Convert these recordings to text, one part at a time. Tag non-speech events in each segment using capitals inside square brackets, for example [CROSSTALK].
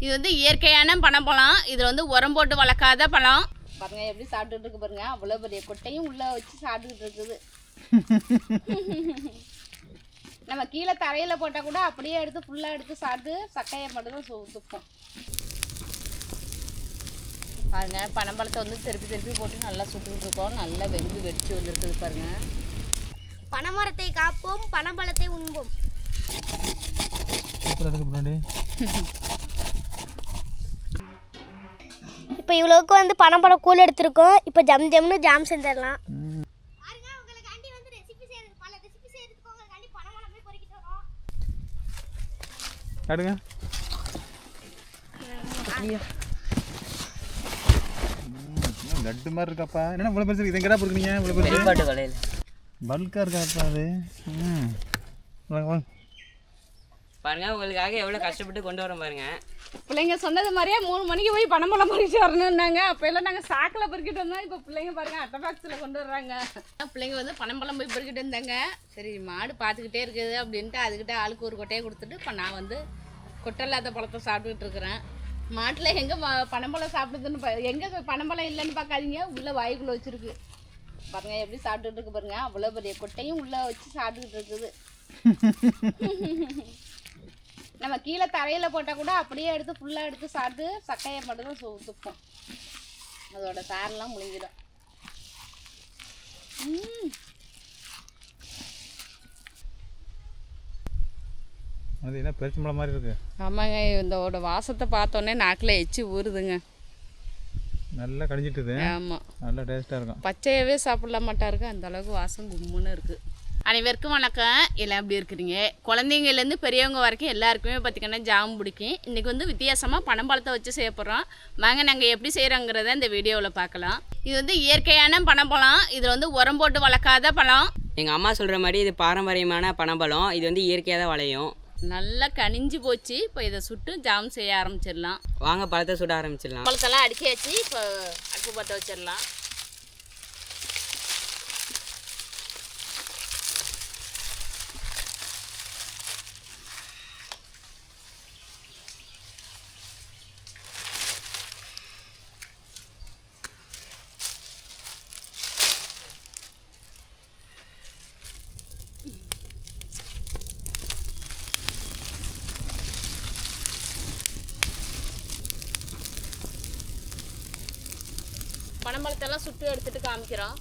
இது வந்து இயற்கையான பனம்பழம் இதில் வந்து உரம் போட்டு வளர்க்காத பழம். பாருங்க எப்படி சாப்பிட்டுட்டு இருக்கு பாருங்க. அவ்வளோ பெரிய கொட்டையும் உள்ளே வச்சு சாப்பிட்டுக்கிட்டு இருக்குது. நம்ம கீழே தரையில் போட்டால் கூட அப்படியே எடுத்து ஃபுல்லாக எடுத்து சாப்பிட்டு சக்கையை மட்டும் தான் சு- துப்போம் பாருங்க பனம்பழத்தை வந்து திருப்பி திருப்பி போட்டு நல்லா சுட்டுக்கிட்டு இருக்கோம். நல்லா வெந்து வெடிச்சு வந்துருக்குது பாருங்க. பனைமரத்தை காப்போம் பனம்பழத்தை உண்போம். இப்போ இவ்வளோக்கு வந்து பனம்பழம் கூழ் எடுத்திருக்கோம். இப்போ ஜம் ஜம்னு ஜாம் செஞ்சிடலாம். காட்டுங்க ம், லட்டு மாதிரி இருக்காப்பா. என்ன இவ்வளோ பெருசு இது எங்கடா பொறுக்குறீங்க? இவ்வளோ பெருசு? பல்காக இருக்காப்பா அது? ம். வாங்க வாங்க. பாருங்க உங்களுக்காக எவ்வளோ கஷ்டப்பட்டு கொண்டு வரோம் பாருங்க. பிள்ளைங்க சொன்னது மாதிரியே மூணு மணிக்கு போய் பனம்பழம் பறிச்சு வரணுன்னாங்க அப்போ எல்லாம் நாங்கள் சாக்கில் பொறுக்கிட்டு வந்தோம். இப்போ பிள்ளைங்க பாருங்க அட்டை பாக்ஸில் கொண்டு வர்றாங்க. பிள்ளைங்க வந்து பனம்பழம் போய் பொறுக்கிட்டு வந்தாங்க. சரி மாடு பார்த்துக்கிட்டே இருக்குது அப்படின்ட்டு அதுக்கிட்ட ஆளுக்கு ஒரு கொட்டையை கொடுத்துட்டு இப்போ நான் வந்து கொட்டை இல்லாத பழத்தை சாப்பிட்டுக்கிட்டு இருக்கிறேன். மாட்டில் எங்கே பனம்பழம் சாப்பிடுதுன்னு பா எங்கே பனம்பழம் இல்லைன்னு பார்க்காதீங்க உள்ளே வாய்க்குள்ளே வச்சுருக்கு. பாருங்க எப்படி சாப்பிட்டுட்டு இருக்கு பாருங்க. அவ்வளோ பெரிய கொட்டையும் உள்ளே வச்சு சாப்பிட்டுக்கிட்டு இருக்குது. [LAUGHS] நம்ம கீழே தரையில் போட்டால் கூட அப்படியே எடுத்து ஃபுல்லாக எடுத்து சாப்பிட்டு சக்கையை மட்டும் தான் சு- துப்போம் அதோட சாரெல்லாம் முழுங்கிடும். அது என்ன பெருச்சம்பழம் மாதிரி இருக்கு. ஆமாங்க இதோட வாசத்தை பார்த்தோன்னே நாக்கில் எச்சி ஊறுதுங்க. நல்லா கடிஞ்சிட்டுது ஆமாம் நல்லா டேஸ்ட்டாக இருக்கும். பச்சையவே சாப்பிடல மாட்டாருங்க அந்த அளவுக்கு வாசம் கும்முன்னு இருக்குது அனைவருக்கும் வணக்கம். எல்லாம் எப்படி இருக்கிறீங்க? குழந்தைங்கலேருந்து பெரியவங்க வரைக்கும் எல்லாருக்குமே பார்த்திங்கன்னா ஜாம் பிடிக்கும். இன்றைக்கி வந்து வித்தியாசமாக பனம்பழத்தை வச்சு செய்ய போகிறோம் வாங்க நாங்கள் எப்படி செய்கிறோங்கிறத இந்த வீடியோவில் பார்க்கலாம். இது வந்து இயற்கையான பனம்பழம் இதில் வந்து உரம் போட்டு வளர்க்காத பழம். எங்கள் அம்மா சொல்கிற மாதிரி இது பாரம்பரியமான பனம்பழம் இது வந்து இயற்கையாக தான் விளையும். நல்லா கனிஞ்சு போச்சு. இப்போ இதை சுட்டு ஜாம் செய்ய ஆரம்பிச்சிடலாம். வாங்க பழத்தை சுட ஆரம்பிச்சிடலாம். பழத்தெல்லாம் அடிக்காச்சு இப்போ அடுப்பு பற்ற வச்சிடலாம். பனம்பழத்தெல்லாம் சுட்டு எடுத்துட்டு காமிக்கிறோம்.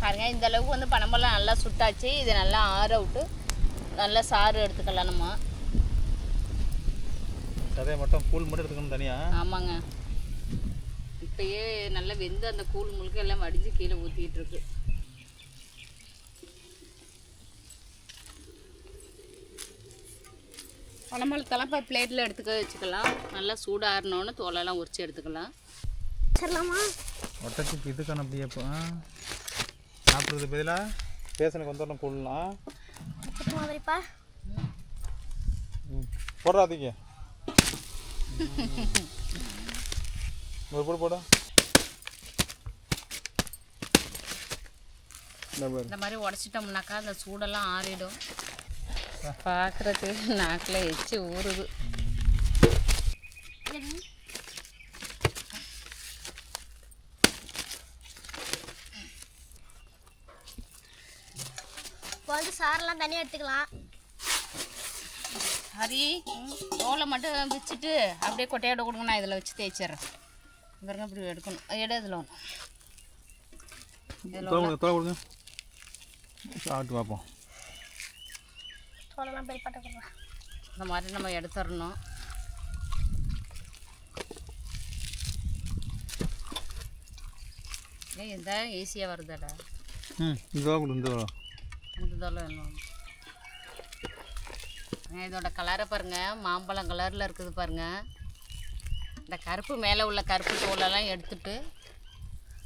பாருங்க இந்த அளவுக்கு வந்து பனம்பழம் நல்லா சுட்டாச்சு. இதை நல்லா ஆற விட்டு நல்லா சாறு எடுத்துக்கலாம் நம்ம. சதையை மட்டும் கூழ் மட்டும் எடுத்துக்கணும் தனியாக ஆமாங்க. இப்பயே நல்லா வெந்து அந்த கூழ் முழுக்க எல்லாம் வடிஞ்சு கீழே ஊற்றிட்டு இருக்கு. பனம்பழத்தெல்லாம் இப்போ பிளேட்டில் எடுத்துக்க வச்சுக்கலாம். நல்லா சூடாறினோன்னு தோலெல்லாம் உரிச்சு எடுத்துக்கலாம். சரிலாமா ஒட்டச்சுக்கு இதுக்கான அப்படியே இப்போ சாப்பிட்றது பதிலாக பேசனுக்கு வந்துடணும் கூழ்லாம் மாதிரிப்பா ம் போடுறாதீங்க. ஒரு போடு போட. இந்த மாதிரி உடச்சிட்டோம்னாக்கா அந்த சூடெல்லாம் ஆறிடும். பார்க்குறதுக்கு நாக்கில் எச்சு ஊறுது. சாரெல்லாம் தனியாக எடுத்துக்கலாம். ஹரி தோலை மட்டும் பிச்சுட்டு அப்படியே கொட்டையோட கொடுங்க. நான் இதில் வச்சு தேய்ச்சிட்றேன். பாருங்க இப்படி எடுக்கணும். எடு இதில் ஒன்று. இதில் தோலை கொடுங்க கொடுங்க. சாப்பிட்டு பார்ப்போம். தோலெல்லாம் பெரிய பட்டை கொடுக்கலாம் இந்த மாதிரி நம்ம எடுத்துடணும். ஏய் இந்த ஈஸியாக வருதாடா. ம் இந்த தோலை கொடு இந்த தோலை அந்த தோலை வேணும் இதோட கலரை பாருங்க. மாம்பழம் கலரில் இருக்குது பாருங்க. இந்த கருப்பு மேலே உள்ள கருப்பு தோலெல்லாம் எடுத்துட்டு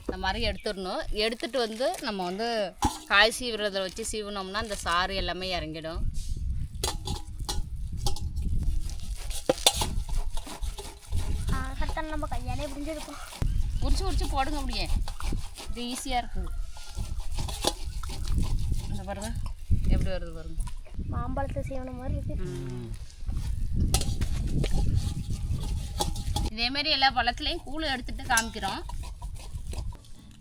இந்த மாதிரி எடுத்துடணும். எடுத்துட்டு வந்து நம்ம வந்து காய் சீவுறதை வச்சு சீவுனோம்னா அந்த சாறு எல்லாமே இறங்கிடும். நம்ம கையாலே புரிஞ்சிருக்கும். உரிச்சு உரிச்சு போடுங்க அப்படியே. இது ஈஸியாக இருக்குது இந்த பாருங்க. எப்படி வருது பாருங்க. மாம்பழத்தை செய்யணும் மாதிரி இருக்கு. ம். இதே மாதிரி எல்லா பழத்துலேயும் கூழ் எடுத்துட்டு காமிக்கிறோம்.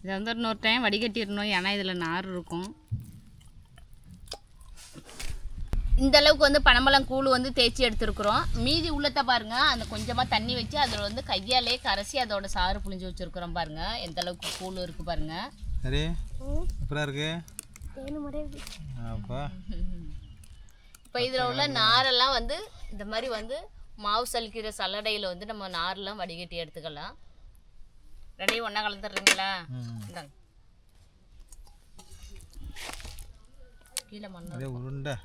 இதை வந்து இன்னொரு டைம் வடிகட்டிடணும். ஏன்னா இதில் நார் இருக்கும். இந்த அளவுக்கு வந்து பனம்பழம் கூழ் வந்து தேய்ச்சி எடுத்துருக்குறோம். மீதி உள்ளத்தை பாருங்க. அந்த கொஞ்சமாக தண்ணி வச்சு அதில் வந்து கையாலே கரைச்சி அதோட சாறு புழிஞ்சு வச்சுருக்குறோம் பாருங்க. எந்த அளவுக்கு கூழ் இருக்கு பாருங்க. சரி. எப்படா இருக்கு? தேனு முறை அப்பா. இப்போ இதில் உள்ள நாரெல்லாம் வந்து இந்த மாதிரி வந்து மாவு சலிக்கிற சல்லடையில் வந்து நம்ம நாரெல்லாம் வடிகட்டி எடுத்துக்கலாம். ரெண்டையும் ஒன்றா கலந்துடுறீங்களா. இந்தாங்க. கீழே மண்ணு உருண்டை.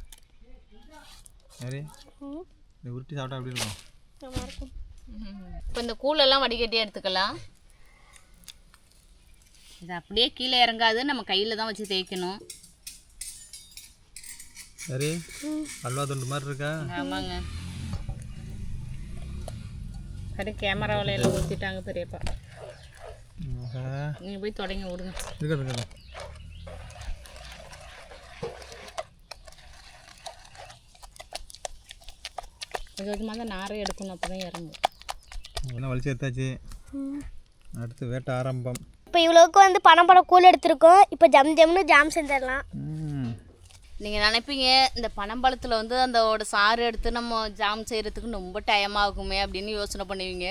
சரி. இதை உருட்டி சாப்பிட்டா எப்படி இருக்கும்? நல்லா இருக்கும். இப்போ இந்த கூழெல்லாம் வடிகட்டி எடுத்துக்கலாம். இது அப்படியே கீழே இறங்காது நம்ம கையில் தான் வச்சு தேய்க்கணும். சரி அல்வா துண்டு மாதிரி இருக்கா? ஆமாங்க. சரி கேமராவில் எல்லாம் ஊற்றிட்டாங்க பெரியப்பா. ஆஹா. நீங்கள் போய் தொடங்கி விடுங்க. இருக்கட்டும் இருக்கட்டும் கொஞ்சம் கொஞ்சமாக தான் நாரை எடுக்கணும் அப்போ தான் இறங்கும். ஒன்றும் வலிச்சு எடுத்தாச்சு? அடுத்து வேட்டை ஆரம்பம். இப்போ இவ்வளோக்கு வந்து பனம்பழம் கூழ் எடுத்திருக்கோம். இப்போ ஜம் ஜம்னு ஜாம் செஞ்சிடலாம். ம். நீங்கள் நினைப்பீங்க இந்த பனம்பழத்தில் வந்து அதோட சாறு எடுத்து நம்ம ஜாம் செய்கிறதுக்கு ரொம்ப டைம் ஆகுமே அப்படின்னு யோசனை பண்ணுவீங்க.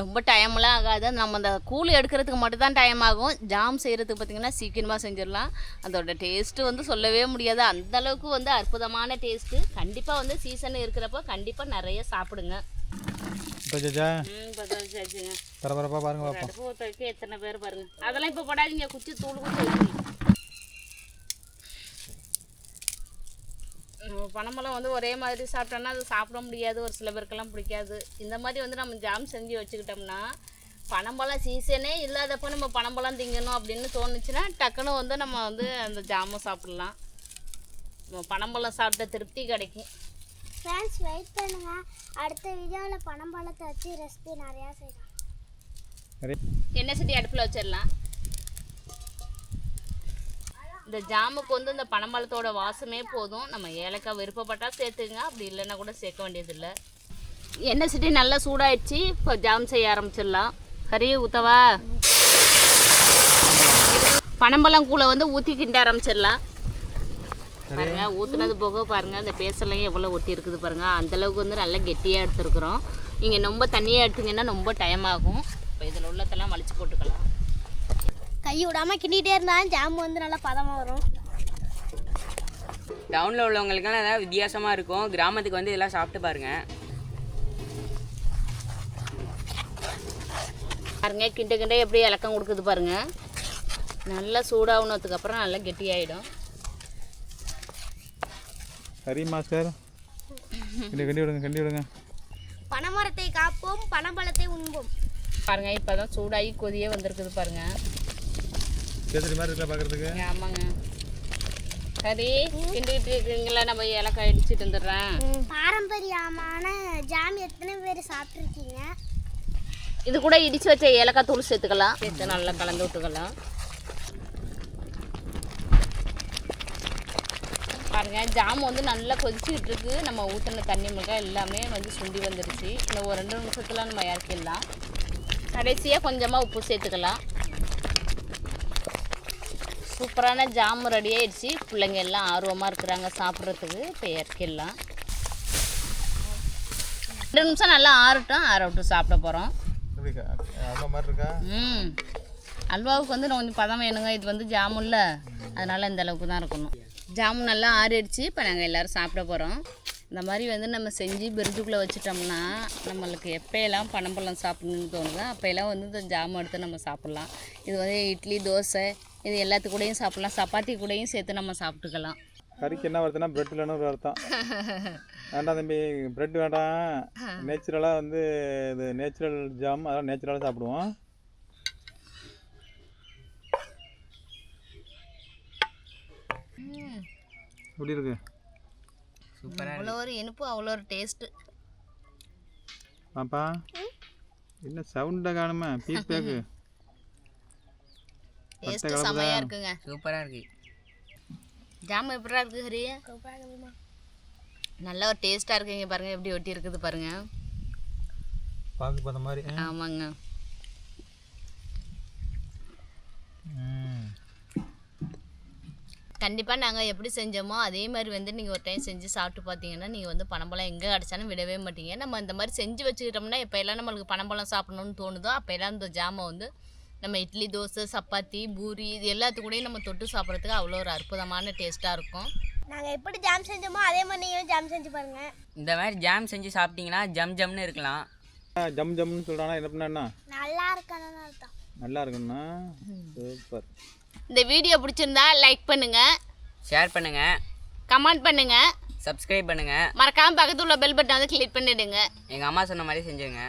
ரொம்ப டைம்லாம் ஆகாது. நம்ம அந்த கூழ் எடுக்கிறதுக்கு மட்டும் தான் டைம் ஆகும். ஜாம் செய்கிறதுக்கு பார்த்திங்கன்னா சீக்கிரமாக செஞ்சிடலாம். அதோட டேஸ்ட்டு வந்து சொல்லவே முடியாது. அந்த அளவுக்கு வந்து அற்புதமான டேஸ்ட்டு கண்டிப்பாக வந்து சீசன் இருக்கிறப்போ கண்டிப்பாக நிறைய சாப்பிடுங்க. எத்தனை பேர் பாருங்க. அதெல்லாம் இப்போ படாதீங்க. குச்சி தூள் குச்சி வைக்கணும் நம்ம பனம்பழம் வந்து ஒரே மாதிரி சாப்பிட்டோம்னா அது சாப்பிட முடியாது ஒரு சில பேருக்கெல்லாம் பிடிக்காது. இந்த மாதிரி வந்து நம்ம ஜாம் செஞ்சு வச்சுக்கிட்டோம்னா பனம்பழம் சீசனே இல்லாதப்போ நம்ம பனம்பழம் திங்கணும் அப்படின்னு தோணுச்சுன்னா டக்குன்னு வந்து நம்ம வந்து அந்த ஜாமும் சாப்பிட்லாம். நம்ம பனம்பழம் சாப்பிட்ட திருப்தி கிடைக்கும். ஃப்ரெண்ட்ஸ் வெயிட் பண்ணுங்க. அடுத்த வீடியோவில் பனம்பழத்தை வச்சு ரெசிபி நிறையா செய்யலாம். சரி எண்ணெய் சட்டி அடுப்பில் வச்சிடலாம். இந்த ஜாமுக்கு வந்து இந்த பனம்பழத்தோட வாசமே போதும். நம்ம ஏலக்காய் விருப்பப்பட்டால் சேர்த்துங்க அப்படி இல்லைன்னா கூட சேர்க்க வேண்டியதில்லை. எண்ணெய் சிட்டி நல்லா சூடாயிடுச்சு. இப்போ ஜாம் செய்ய ஆரம்பிச்சிடலாம். கறி ஊற்றவா பனம்பழம் கூழை வந்து ஊற்றி கிண்ட ஆரம்பிச்சிடலாம். பாருங்க ஊற்றுனது போக பாருங்க அந்த பேசலையும் எவ்வளோ ஒட்டி இருக்குது பாருங்க. அந்த அளவுக்கு வந்து நல்லா கெட்டியாக எடுத்துருக்குறோம். நீங்கள் ரொம்ப தண்ணியாக எடுத்தீங்கன்னா ரொம்ப டைம் ஆகும். இப்போ இதில் உள்ளத்தெல்லாம் வலிச்சு போட்டுக்கலாம். கை விடாமல் கிண்டிகிட்டே இருந்தாலும் ஜாம் வந்து நல்லா பதமாக வரும். டவுனில் உள்ளவங்களுக்கெல்லாம் ஏதாவது வித்தியாசமாக இருக்கும். கிராமத்துக்கு வந்து இதெல்லாம் சாப்பிட்டு பாருங்கள் பாருங்க கிண்ட கிண்ட எப்படி இலக்கம் கொடுக்குது பாருங்க. நல்லா சூடாகணுத்துக்கு அப்புறம் நல்லா கெட்டியாயிடும். சரி மாஸ்டர். கிண்டி கிண்டி விடுங்க கிண்டி விடுங்க. பனைமரத்தை காப்போம் பனம்பழத்தை உண்போம். பாருங்க இப்போ தான் சூடாகி கொதியே வந்திருக்குது பாருங்க. கேசரி மாதிரி இருக்கா பார்க்குறதுக்கு ஆமாங்க. சரி கிண்டிக்கிட்டு இருக்கீங்களா? நம்ம இலக்காய் அடிச்சிட்டு வந்துடுறேன். பாரம்பரியமான ஜாம் எத்தனை பேர் சாப்பிட்ருக்கீங்க இது கூட இடிச்சு வச்ச ஏலக்காய் தூள் சேர்த்துக்கலாம். சேர்த்து நல்லா கலந்து விட்டுக்கலாம். பாருங்க ஜாம் வந்து நல்லா கொதிச்சுக்கிட்டு இருக்கு. நம்ம ஊற்றின தண்ணி மிளகாய் எல்லாமே வந்து சுண்டி வந்துருச்சு. இன்னும் ஒரு ரெண்டு நிமிஷத்தில் நம்ம இறக்கிடலாம். கடைசியாக கொஞ்சமாக உப்பு சேர்த்துக்கலாம். சூப்பரான ஜாம் ரெடி ஆயிடுச்சு. பிள்ளைங்க எல்லாம் ஆர்வமாக இருக்கிறாங்க சாப்பிட்றதுக்கு. இப்போ இறக்கிடலாம். ரெண்டு நிமிஷம் நல்லா ஆறட்டும் ஆற விட்டு சாப்பிட போகிறோம் ம். அல்வாவுக்கு வந்து கொஞ்சம் பதம் வேணுங்க. இது வந்து ஜாமுன்ல அதனால் இந்த அளவுக்கு தான் இருக்கணும். ஜாமுன் நல்லா ஆறிடுச்சு. இப்போ நாங்கள் எல்லோரும் சாப்பிட போகிறோம் இந்த மாதிரி வந்து நம்ம செஞ்சு பிரிட்ஜுக்குள்ளே வச்சுட்டோம்னா நம்மளுக்கு எப்போயெல்லாம் பனம்பழம் சாப்பிடணும்னு தோணுதோ அப்போயெல்லாம் வந்து இந்த ஜாமுன் எடுத்து நம்ம சாப்பிட்லாம். இது வந்து இட்லி தோசை இது எல்லாத்து கூடயும் சாப்பிட்லாம். சப்பாத்தி கூடயும் சேர்த்து நம்ம சாப்பிட்டுக்கலாம். கறிக்கு என்ன வருதுன்னா பிரெட் இல்லைன்னு ஒரு அர்த்தம்? வேண்டாம் தம்பி பிரெட் வேண்டாம். நேச்சுரலாக வந்து இது நேச்சுரல் ஜாம் அதெல்லாம் நேச்சுரலாக சாப்பிடுவோம். எப்படி இருக்கு? அவ்வளோ ஒரு இனிப்பு அவ்வளோ ஒரு டேஸ்ட்டு பாப்பா என்ன சவுண்டை காணுமா? பீஸ் பேக்கு டேஸ்ட்டு செமையாக இருக்குங்க. சூப்பராக இருக்குது ஜாம் எப்படா இருக்குது ஹரி? நல்ல ஒரு டேஸ்ட்டாக இருக்குங்க பாருங்கள் எப்படி ஒட்டி இருக்குது பாருங்கள் பார்க்க பார்த்த மாதிரி ஆமாங்க. கண்டிப்பாக நாங்கள் எப்படி செஞ்சோமோ அதே மாதிரி வந்து நீங்கள் ஒரு டைம் செஞ்சு சாப்பிட்டு பார்த்தீங்கன்னா நீங்கள் வந்து பனம்பழம் எங்கே கிடச்சாலும் விடவே மாட்டீங்க. நம்ம இந்த மாதிரி செஞ்சு வச்சுக்கிட்டோம்னா எப்போ எல்லாம் நம்மளுக்கு பனம்பழம் சாப்பிடணும்னு தோணுதோ அப்போ எல்லாம் இந்த ஜாமை வந்து நம்ம இட்லி தோசை சப்பாத்தி பூரி இது எல்லாத்துக்கூடயும் நம்ம தொட்டு சாப்பிட்றதுக்கு அவ்வளோ ஒரு அற்புதமான டேஸ்ட்டாக இருக்கும். நாங்கள் எப்படி ஜாம் செஞ்சோமோ அதே மாதிரி நீங்களும் ஜாம் செஞ்சு பாருங்க. இந்த மாதிரி ஜாம் செஞ்சு சாப்பிட்டீங்கன்னா ஜம் ஜம்னு இருக்கலாம். ஜம் ஜம்னு சொல்கிறானா என்ன பண்ணா நல்லா இருக்கணும்னு அர்த்தம். நல்லா இருக்குண்ணா சூப்பர் இந்த வீடியோ பிடிச்சிருந்தா லைக் பண்ணுங்கள் ஷேர் பண்ணுங்கள் கமெண்ட் பண்ணுங்கள் சப்ஸ்கிரைப் பண்ணுங்கள் மறக்காமல் பக்கத்துல உள்ள பெல் பட்டன் வந்து கிளிக் பண்ணிடுங்க. எங்கள் அம்மா சொன்ன மாதிரி செஞ்சுருங்க.